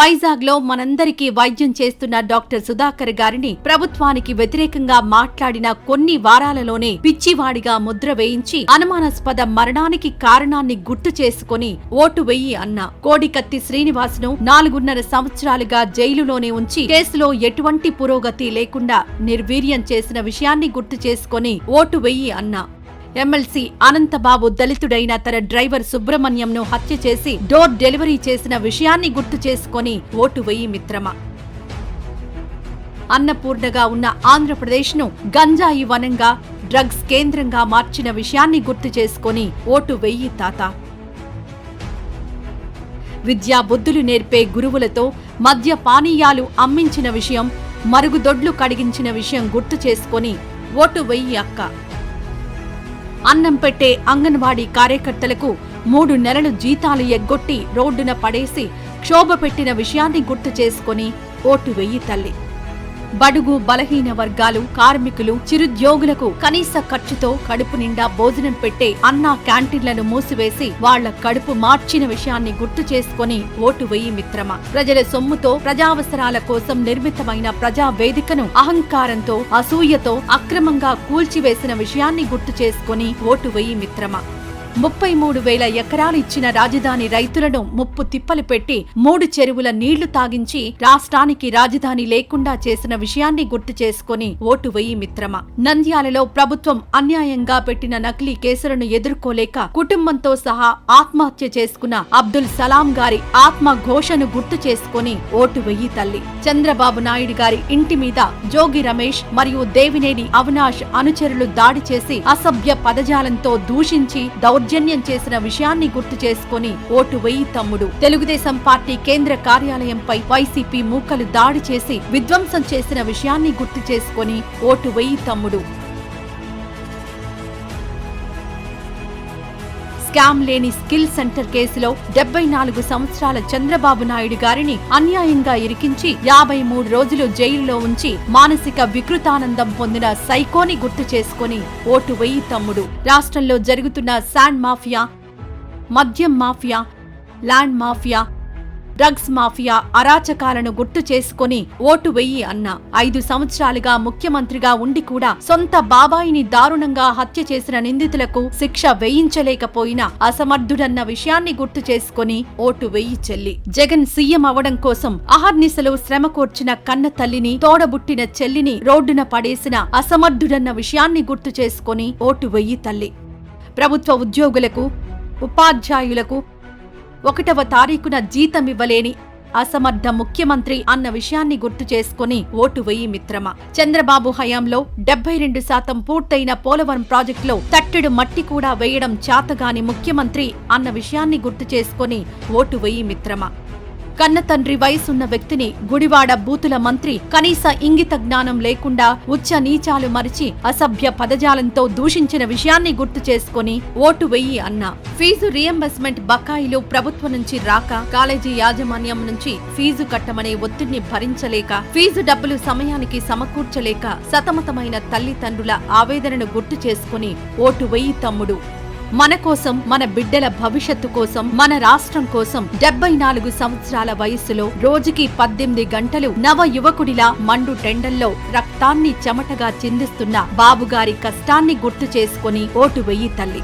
వైజాగ్లో మనందరికీ వైద్యం చేస్తున్న డాక్టర్ సుధాకర్ గారిని ప్రభుత్వానికి వ్యతిరేకంగా మాట్లాడిన కొన్ని వారాలలోనే పిచ్చివాడిగా ముద్ర వేయించి అనుమానాస్పద మరణానికి కారణాన్ని గుర్తు చేసుకుని ఓటు వెయ్యి అన్న కోడికత్తి శ్రీనివాసును నాలుగున్నర సంవత్సరాలుగా జైలులోనే ఉంచి కేసులో ఎటువంటి పురోగతి లేకుండా నిర్వీర్యం చేసిన విషయాన్ని గుర్తు చేసుకుని ఓటు వెయ్యి అన్న ఎమ్మెల్సీ అనంతబాబు దళితుడైన తన డ్రైవర్ సుబ్రహ్మణ్యంను హత్య చేసి డోర్ డెలివరీ చేసిన విషయాన్ని గుర్తు చేసుకొని ఓటు వెయ్యి మిత్రమా. అన్నపూర్ణగా ఉన్న ఆంధ్రప్రదేశ్ను గంజాయి వనంగా డ్రగ్స్ కేంద్రంగా మార్చిన విషయాన్ని గుర్తు చేసుకొని ఓటు వెయ్యి తాత. విద్యా బుద్ధులు నేర్పే గురువులతో మద్య పానీయాలు అమ్మించిన విషయం మరుగుదొడ్లు కడిగించిన విషయం గుర్తు చేసుకొని ఓటు వెయ్యి అక్క. అన్నం పెట్టే అంగన్వాడీ కార్యకర్తలకు మూడు నెలలు జీతాలు ఎగ్గొట్టి రోడ్డున పడేసి క్షోభ పెట్టిన విషయాన్ని గుర్తు చేసుకొని ఓటు వెయ్యి తల్లి. బడుగు బలహీన వర్గాలు కార్మికులు చిరుద్యోగులకు కనీస ఖర్చుతో కడుపు నిండా భోజనం పెట్టే అన్నా క్యాంటీన్లను మూసివేసి వాళ్ళ కడుపు మార్చిన విషయాన్ని గుర్తు చేసుకొని ఓటు వేయి మిత్రమా. ప్రజల సొమ్ముతో ప్రజావసరాల కోసం నిర్మితమైన ప్రజా వేదికను అహంకారంతో అసూయతో అక్రమంగా కూల్చివేసిన విషయాన్ని గుర్తు చేసుకొని ఓటు వేయి మిత్రమా. ముప్పై మూడు వేల ఎకరాలు ఇచ్చిన రాజధాని రైతులను ముప్పు తిప్పలు పెట్టి మూడు చెరువుల నీళ్ళు తాగించి రాష్ట్రానికి రాజధాని లేకుండా చేసిన విషయాన్ని గుర్తు చేసుకుని ఓటు వెయ్యి మిత్రమా. నంద్యాలలో ప్రభుత్వం అన్యాయంగా పెట్టిన నకిలీ కేసులను ఎదుర్కోలేక కుటుంబంతో సహా ఆత్మహత్య చేసుకున్న అబ్దుల్ సలాం గారి ఆత్మ ఘోషను గుర్తు చేసుకుని ఓటు వెయ్యి తల్లి. చంద్రబాబు నాయుడు గారి ఇంటి మీద జోగి రమేష్ మరియు దేవినేని అవినాష్ అనుచరులు దాడి చేసి అసభ్య పదజాలంతో దూషించి దౌర్జన్యం చేసిన విషయాన్ని గుర్తు చేసుకుని ఓటు వెయ్యి తమ్ముడు. తెలుగుదేశం పార్టీ కేంద్ర కార్యాలయంపై వైసీపీ మూకలు దాడి చేసి విధ్వంసం చేసిన విషయాన్ని గుర్తు చేసుకుని ఓటు వెయ్యి తమ్ముడు. స్కామ్ లేని స్కిల్ సెంటర్ కేసులో డెబ్బై నాలుగు సంవత్సరాల చంద్రబాబు నాయుడు గారిని అన్యాయంగా ఇరికించి యాభై మూడు రోజులు జైలులో ఉంచి మానసిక వికృతానందం పొందిన సైకోని గుర్తు చేసుకుని ఓటు వెయ్యి తమ్ముడు. రాష్ట్రంలో జరుగుతున్న శాండ్ మాఫియా మద్యం mafia land mafia drugs mafia అరాచకాలను గుర్తు చేసుకుని ఓటు వెయ్యి అన్న. ఐదు సంవత్సరాలుగా ముఖ్యమంత్రిగా ఉండి కూడా సొంత బాబాయిని దారుణంగా హత్య చేసిన నిందితులకు శిక్ష వేయించలేకపోయినా అసమర్థుడన్న విషయాన్ని గుర్తు చేసుకుని ఓటు వెయ్యి చెల్లి. జగన్ సీఎం అవడం కోసం అహర్నిశలు శ్రమ కోర్చిన కన్న తల్లిని తోడబుట్టిన చెల్లిని రోడ్డున పడేసిన అసమర్థుడన్న విషయాన్ని గుర్తు చేసుకుని ఓటు వెయ్యి తల్లి. ప్రభుత్వ ఉద్యోగులకు ఉపాధ్యాయులకు ఒకటవ తారీఖున జీతమివ్వలేని అసమర్థ ముఖ్యమంత్రి అన్న విషయాన్ని గుర్తు చేసుకుని ఓటు వెయ్యి మిత్రమా. చంద్రబాబు హయాంలో డెబ్బై రెండు శాతం పూర్తయిన పోలవరం ప్రాజెక్టులో తట్టెడు మట్టి కూడా వేయడం చాతగాని ముఖ్యమంత్రి అన్న విషయాన్ని గుర్తు చేసుకుని ఓటు వెయ్యి మిత్రమా. కన్న తండ్రి వయసున్న వ్యక్తిని గుడివాడ బూతుల మంత్రి కనీస ఇంగిత జ్ఞానం లేకుండా ఉచ్చ నీచాలు మరిచి అసభ్య పదజాలంతో దూషించిన విషయాన్ని గుర్తు చేసుకుని ఓటు వెయ్యి అన్న. ఫీజు రియంబర్స్మెంట్ బకాయిలు ప్రభుత్వం నుంచి రాక కాలేజీ యాజమాన్యం నుంచి ఫీజు కట్టమనే ఒత్తిడిని భరించలేక ఫీజు డబ్బులు సమయానికి సమకూర్చలేక సతమతమైన తల్లిదండ్రుల ఆవేదనను గుర్తు చేసుకుని ఓటు వెయ్యి తమ్ముడు. మన కోసం మన బిడ్డల భవిష్యత్తు కోసం మన రాష్ట్రం కోసం డెబ్బై నాలుగు సంవత్సరాల వయస్సులో రోజుకి పద్దెనిమిది గంటలు నవ యువకుడిలా మండు టెండల్లో రక్తాన్ని చెమటగా చిందిస్తున్న బాబుగారి కష్టాన్ని గుర్తు చేసుకుని ఓటు వెయ్యి తల్లి.